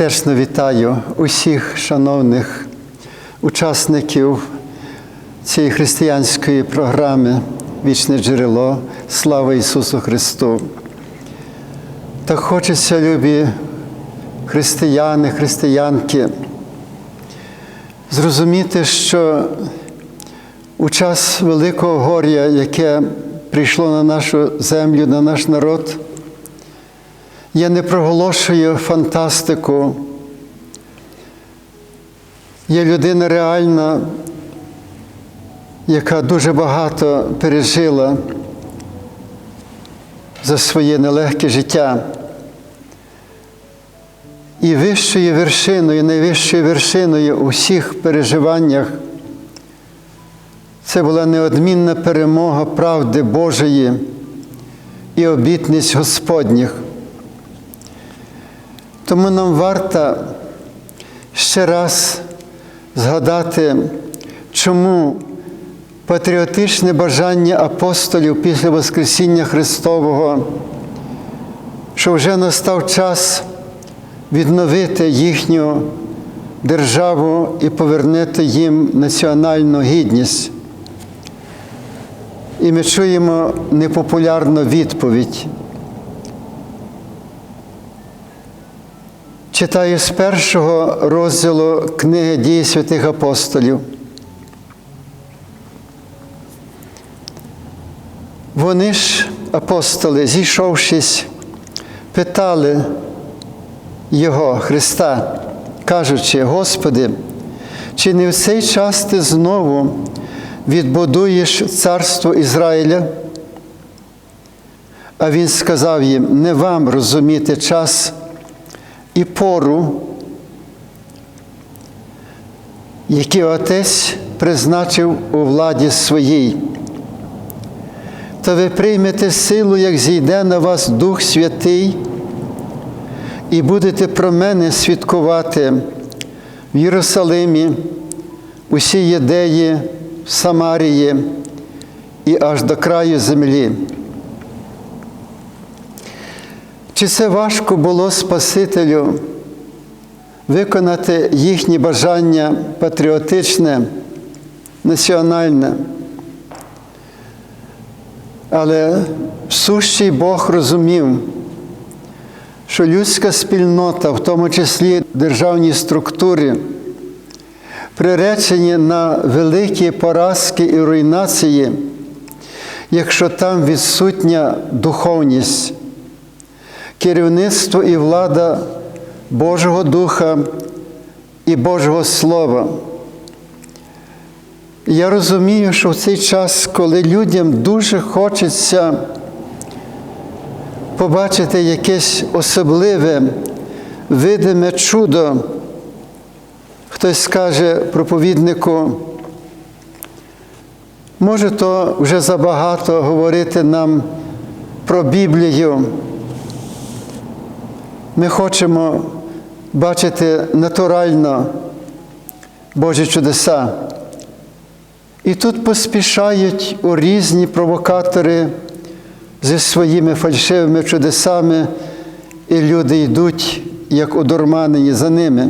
Сердечно вітаю усіх шановних учасників цієї християнської програми Вічне джерело. Слава Ісусу Христу! Так хочеться, любі християни, християнки, зрозуміти, що у час великого горя, яке прийшло на нашу землю, на наш народ, я не проголошую фантастику. Є людина реальна, яка дуже багато пережила за своє нелегке життя. І вищою вершиною, найвищою вершиною у всіх переживаннях це була неодмінна перемога правди Божої і обітниць Господніх. Тому нам варто ще раз згадати, чому патріотичне бажання апостолів після Воскресіння Христового, що вже настав час відновити їхню державу і повернути їм національну гідність. І ми чуємо непопулярну відповідь. Читаю з першого розділу книги дії святих апостолів. Вони ж, апостоли, зійшовшись, питали Його, Христа, кажучи, Господи, чи не в цей час ти знову відбудуєш царство Ізраїля? А Він сказав їм: не вам розуміти час і пору, які Отець призначив у владі своїй. То ви приймете силу, як зійде на вас Дух Святий, і будете про мене свідкувати в Єрусалимі, усій Єдеї, Самарії і аж до краю землі. Чи це важко було Спасителю виконати їхні бажання патріотичне, національне? Але сущий Бог розумів, що людська спільнота, в тому числі державні структури, приречені на великі поразки і руйнації, якщо там відсутня духовність керівництво і влада Божого Духа і Божого Слова. Я розумію, що в цей час, коли людям дуже хочеться побачити якесь особливе, видиме чудо, хтось скаже проповіднику, може, то вже забагато говорити нам про Біблію. Ми хочемо бачити натурально Божі чудеса. І тут поспішають у різні провокатори зі своїми фальшивими чудесами, і люди йдуть, як одурманені за ними.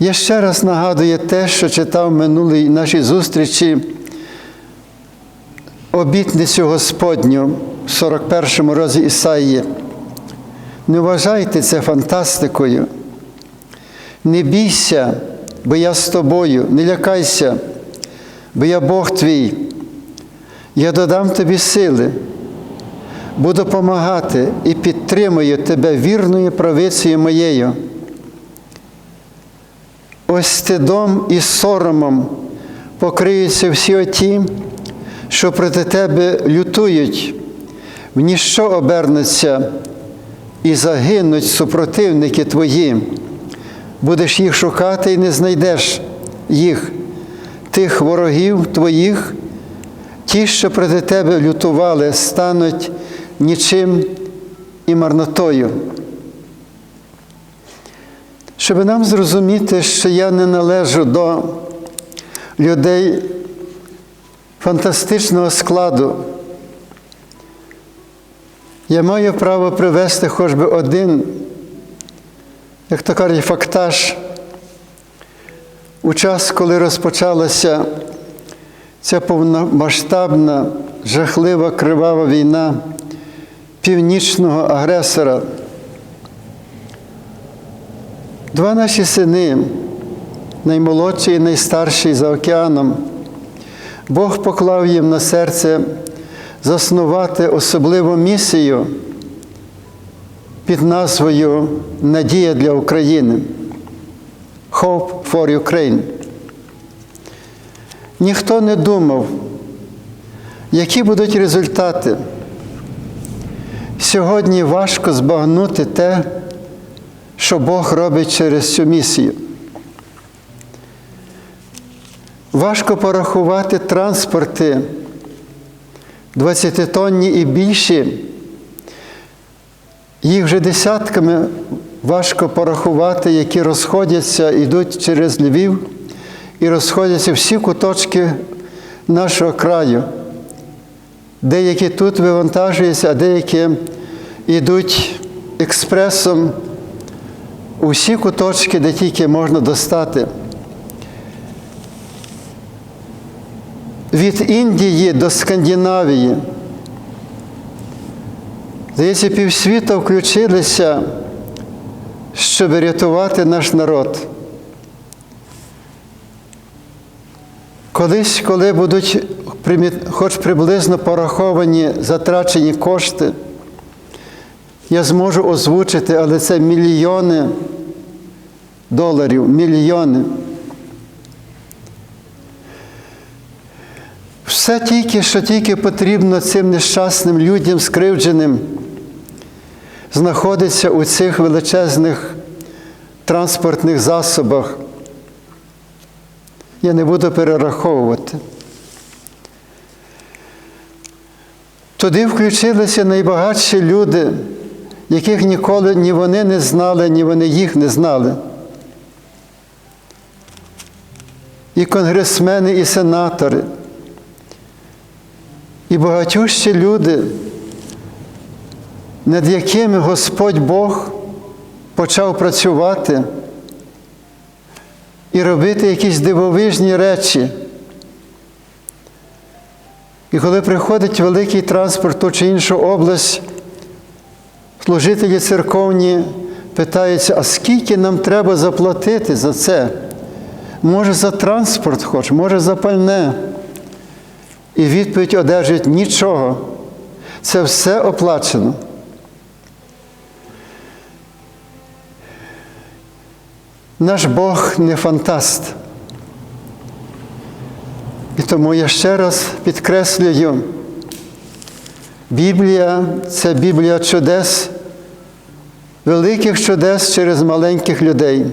Я ще раз нагадую те, що читав в минулій нашій зустрічі обітницю Господню в 41 му розі Ісаїї. Не вважайте це фантастикою. Не бійся, бо я з тобою, не лякайся, бо я Бог твій. Я додам тобі сили, буду допомагати і підтримую тебе вірною правицею моєю. Ось стидом і соромом покриються всі оті, що проти тебе лютують, в ніщо обернуться і загинуть супротивники твої. Будеш їх шукати і не знайдеш їх, тих ворогів твоїх, ті, що проти тебе лютували, стануть нічим і марнотою. Щоб нам зрозуміти, що я не належу до людей фантастичного складу. Я маю право привести хоч би один як то кажуть, фактаж, у час, коли розпочалася ця повномасштабна, жахлива кривава війна північного агресора. Два наші сини, наймолодший і найстарший за океаном, Бог поклав їм на серце заснувати особливу місію під назвою Надія для України. Hope for Ukraine. Ніхто не думав, які будуть результати. Сьогодні важко збагнути те, що Бог робить через цю місію. Важко порахувати транспорти 20-тонні і більші. Їх вже десятками важко порахувати, які розходяться, йдуть через Львів і розходяться всі куточки нашого краю. Деякі тут вивантажуються, а деякі йдуть експресом у всі куточки, де тільки можна достати. Від Індії до Скандинавії. Здається, півсвіта включилися, щоб рятувати наш народ. Колись, коли будуть хоч приблизно пораховані затрачені кошти, я зможу озвучити, але це мільйони доларів, мільйони. Все тільки, що тільки потрібно цим нещасним людям, скривдженим, знаходиться у цих величезних транспортних засобах. Я не буду перераховувати. Туди включилися найбагатші люди, яких ніколи ні вони не знали, ні вони їх не знали. І конгресмени, і сенатори, і багатющі люди, над якими Господь Бог почав працювати і робити якісь дивовижні речі. І коли приходить великий транспорт ту чи іншу область, служителі церковні питаються, а скільки нам треба заплатити за це? Може, за транспорт хоч, може за пальне. І відповідь одержить нічого. Це все оплачено. Наш Бог не фантаст. І тому я ще раз підкреслюю, Біблія це Біблія чудес, великих чудес через маленьких людей.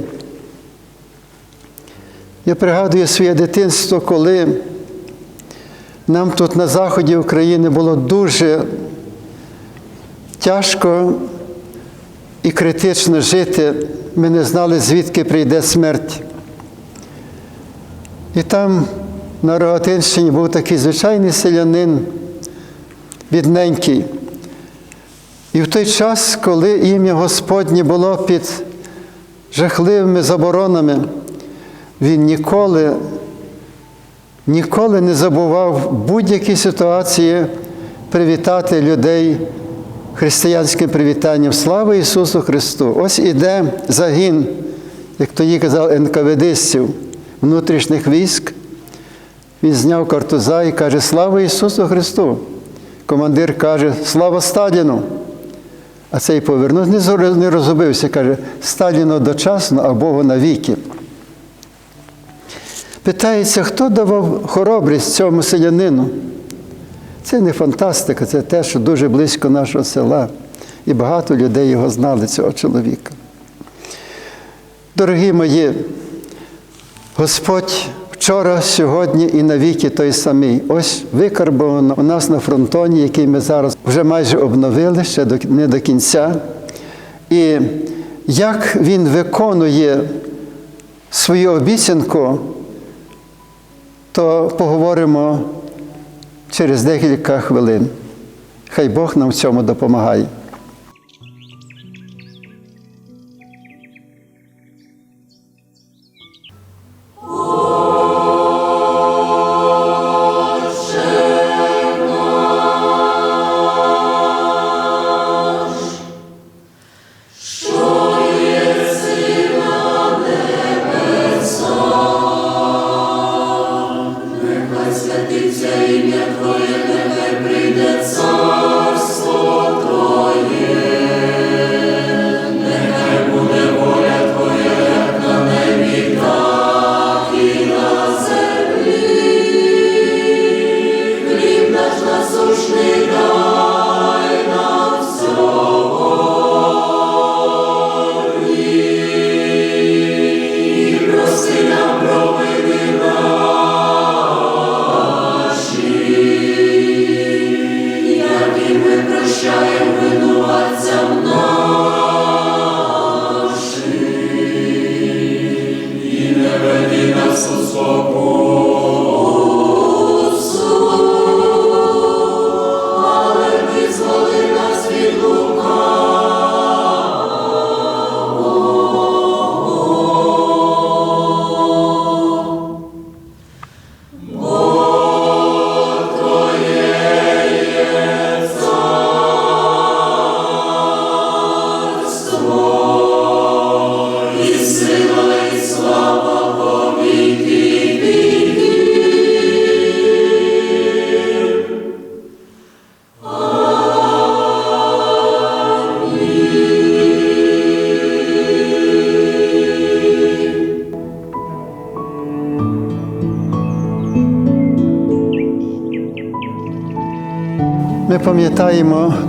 Я пригадую своє дитинство, коли нам тут на заході України було дуже тяжко і критично жити. Ми не знали, звідки прийде смерть. І там на Рогатинщині був такий звичайний селянин, бідненький. І в той час, коли ім'я Господнє було під жахливими заборонами, він ніколи, ніколи не забував в будь-які ситуації привітати людей християнським привітанням. Слава Ісусу Христу! Ось іде загін, як тоді казав, НКВДстів, внутрішніх військ. Він зняв картуза і каже, слава Ісусу Христу. Командир каже, слава Сталіну. А цей повернувся, не розгубився, каже, Сталіну дочасно, а Богу навіки. Питається, хто давав хоробрість цьому селянину? Це не фантастика, це те, що дуже близько нашого села. І багато людей його знали, цього чоловіка. Дорогі мої, Господь вчора, сьогодні і навіки той самий. Ось викарбовано у нас на фронтоні, який ми зараз вже майже обновили, ще не до кінця. І як він виконує свою обіцянку, то поговоримо через декілька хвилин. Хай Бог нам в цьому допомагає.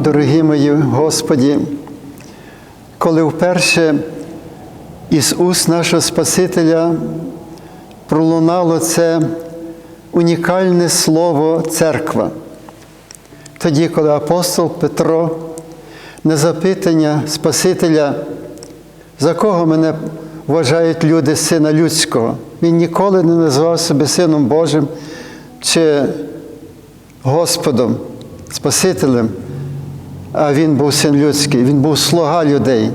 Дорогі мої Господі, коли вперше із уст нашого Спасителя пролунало це унікальне слово церква. Тоді, коли апостол Петро на запитання Спасителя, за кого мене вважають люди сина людського, він ніколи не називав себе Сином Божим чи Господом, Спасителем, а він був син людський, він був слуга людей.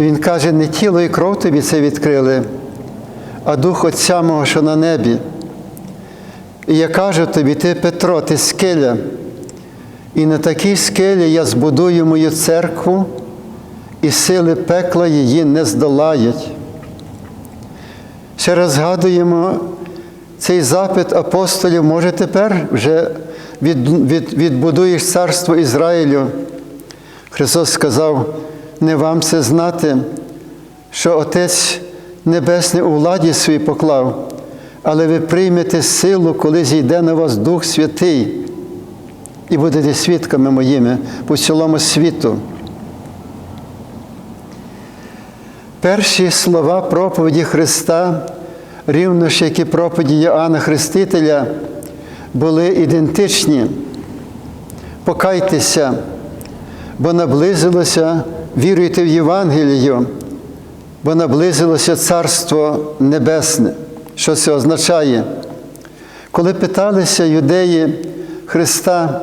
Він каже, не тіло і кров тобі це відкрили, а дух Отця мого, що на небі. І я кажу тобі, ти Петро, ти скеля, і на такій скелі я збудую мою церкву, і сили пекла її не здолають. Ще раз згадуємо цей запит апостолів, може тепер вже від, від, відбудуєш царство Ізраїлю. Христос сказав, не вам це знати, що Отець Небесний у владі свій поклав, але ви приймете силу, коли зійде на вас Дух Святий, і будете свідками моїми по цілому світу. Перші слова проповіді Христа, рівно ж як і проповіді Йоанна Хрестителя, були ідентичні. Покайтеся, бо наблизилося, віруйте в Євангелію, бо наблизилося Царство Небесне. Що це означає? Коли питалися юдеї Христа,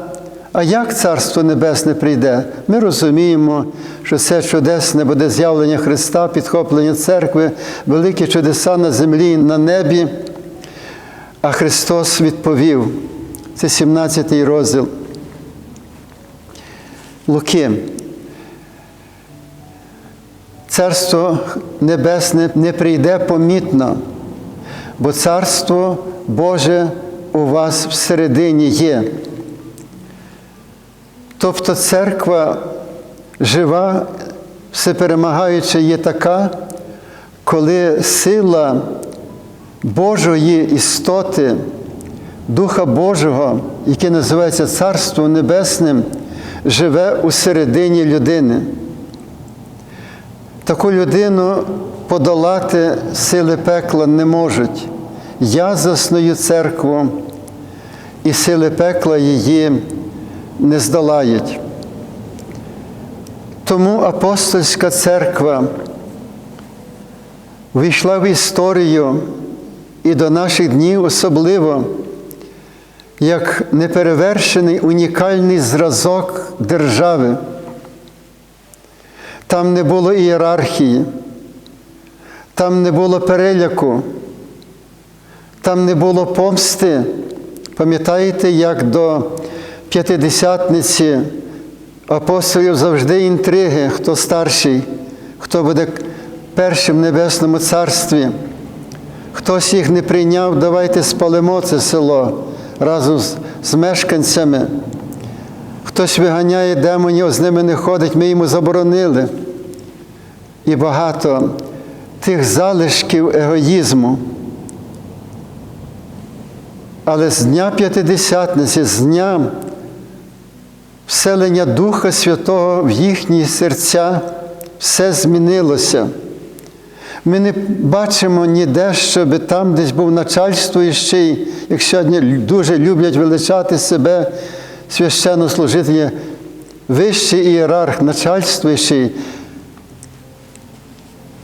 а як Царство Небесне прийде? Ми розуміємо, що це чудесне буде з'явлення Христа, підхоплення церкви, великі чудеса на землі на небі. А Христос відповів, це 17 розділ Луки. Царство Небесне не прийде помітно, бо Царство Боже у вас всередині є. Тобто церква жива, всеперемагаюча є така, коли сила Божої істоти, Духа Божого, яке називається Царством Небесним, живе у середині людини. Таку людину подолати сили пекла не можуть. Я засную церкву, і сили пекла її не здолають. Тому апостольська церква війшла в історію і до наших днів особливо як неперевершений унікальний зразок держави. Там не було ієрархії, там не було переляку, там не було помсти. Пам'ятаєте, як до п'ятидесятниці апостолів завжди інтриги, хто старший, хто буде першим в Небесному Царстві. Хтось їх не прийняв, давайте спалимо це село разом з, мешканцями. Хтось виганяє демонів, з ними не ходить, ми йому заборонили. І багато тих залишків егоїзму. Але з Дня П'ятидесятниці, з дня вселення Духа Святого в їхні серця, все змінилося. Ми не бачимо ніде, щоб там десь був начальствуючий, як сьогодні дуже люблять величати себе священнослужителі, вищий ієрарх, начальствуючий,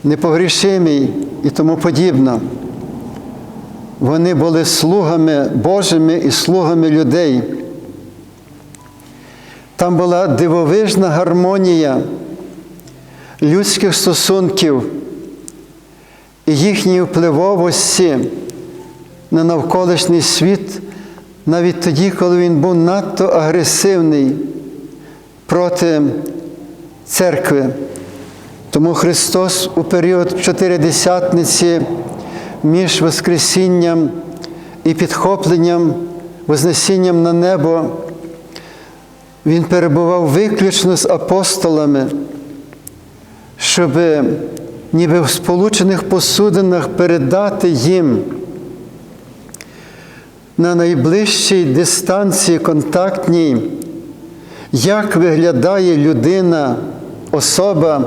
непогрішимий і тому подібне. Вони були слугами Божими і слугами людей. Там була дивовижна гармонія людських стосунків і їхньої впливовості на навколишній світ, навіть тоді, коли він був надто агресивний проти церкви. Тому Христос у період чотиридесятниці між Воскресінням і підхопленням, Вознесінням на небо, Він перебував виключно з апостолами, щоб ніби в сполучених посудинах передати їм на найближчій дистанції контактній, як виглядає людина, особа,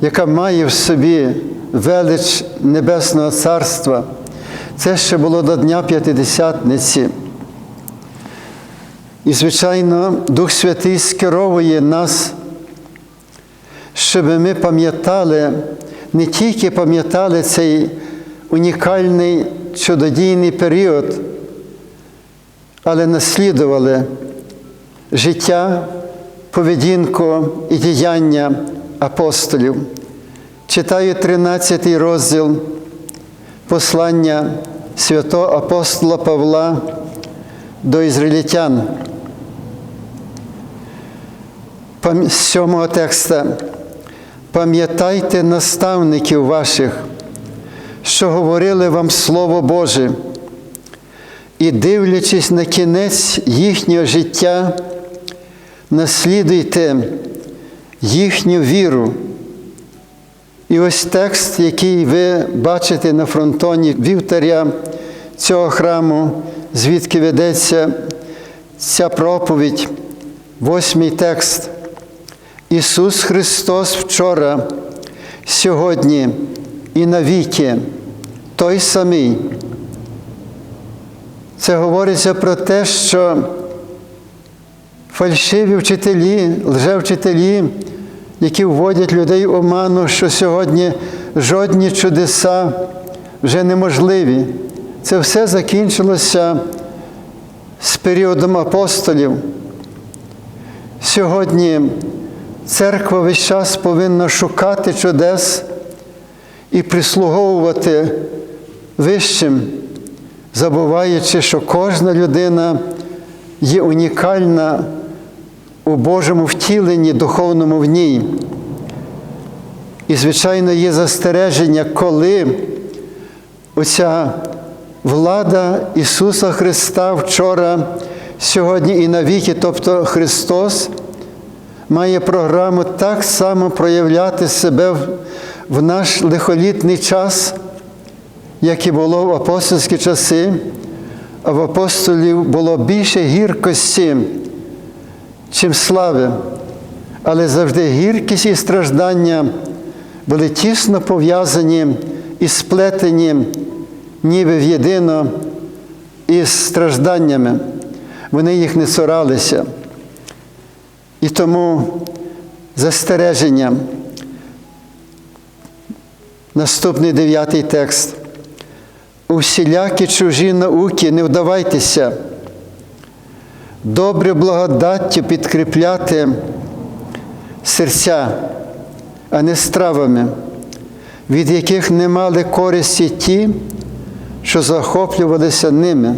яка має в собі велич Небесного Царства. Це ще було до Дня П'ятидесятниці. І, звичайно, Дух Святий скеровує нас, щоб ми пам'ятали, не тільки пам'ятали цей унікальний чудодійний період, але наслідували життя, поведінку і діяння апостолів. Читаю 13 розділ послання святого апостола Павла до ізраїльтян. З сьомого текста. Пам'ятайте наставників ваших, що говорили вам Слово Боже, і дивлячись на кінець їхнього життя, наслідуйте їхню віру. І ось текст, який ви бачите на фронтоні вівтаря цього храму, звідки ведеться ця проповідь, восьмий текст. Ісус Христос вчора, сьогодні і навіки той самий. Це говориться про те, що фальшиві вчителі, лжевчителі, які вводять людей в оману, що сьогодні жодні чудеса вже неможливі. Це все закінчилося з періодом апостолів. Сьогодні церква весь час повинна шукати чудес і прислуговувати вищим, забуваючи, що кожна людина є унікальна у Божому втіленні, духовному в ній. І, звичайно, є застереження, коли оця влада Ісуса Христа вчора, сьогодні і навіки, тобто Христос, має програму так само проявляти себе в- наш лихолітний час, як і було в апостольські часи, а в апостолів було більше гіркості, чим слави. Але завжди гіркість і страждання були тісно пов'язані і сплетені ніби в єдино із стражданнями. Вони їх не цуралися. І тому застереження. Наступний дев'ятий текст. У всілякі чужі науки не вдавайтеся, добре благодаттю підкріпляти серця, а не стравами, від яких не мали користі ті, що захоплювалися ними.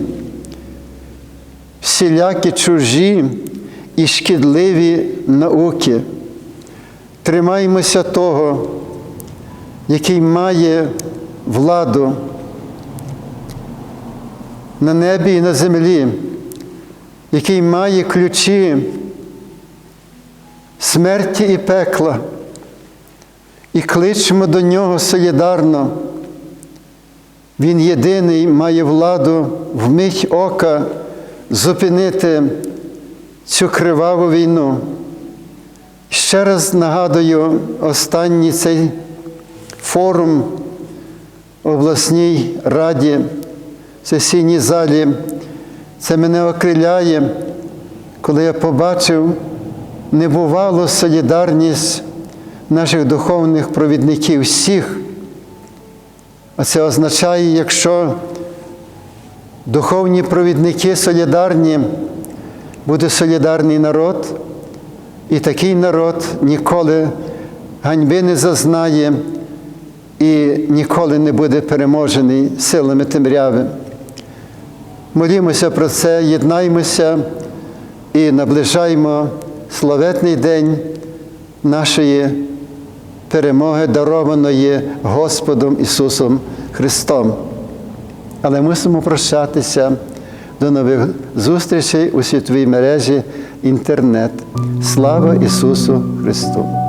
Всілякі чужі і шкідливі науки. Тримаймося того, який має владу на небі і на землі, який має ключі смерті і пекла, і кличемо до нього солідарно. Він єдиний має владу в мить ока зупинити цю криваву війну. Ще раз нагадую останній цей форум в обласній раді, в сесійній залі. Це мене окриляє, коли я побачив небувалу солідарність наших духовних провідників всіх. А це означає, якщо духовні провідники солідарні, буде солідарний народ, і такий народ ніколи ганьби не зазнає і ніколи не буде переможений силами темряви. Молімося про це, єднаймося і наближаємо славетний день нашої перемоги, дарованої Господом Ісусом Христом. Але мусимо прощатися до нових зустрічей у світовій мережі інтернет. Слава Ісусу Христу!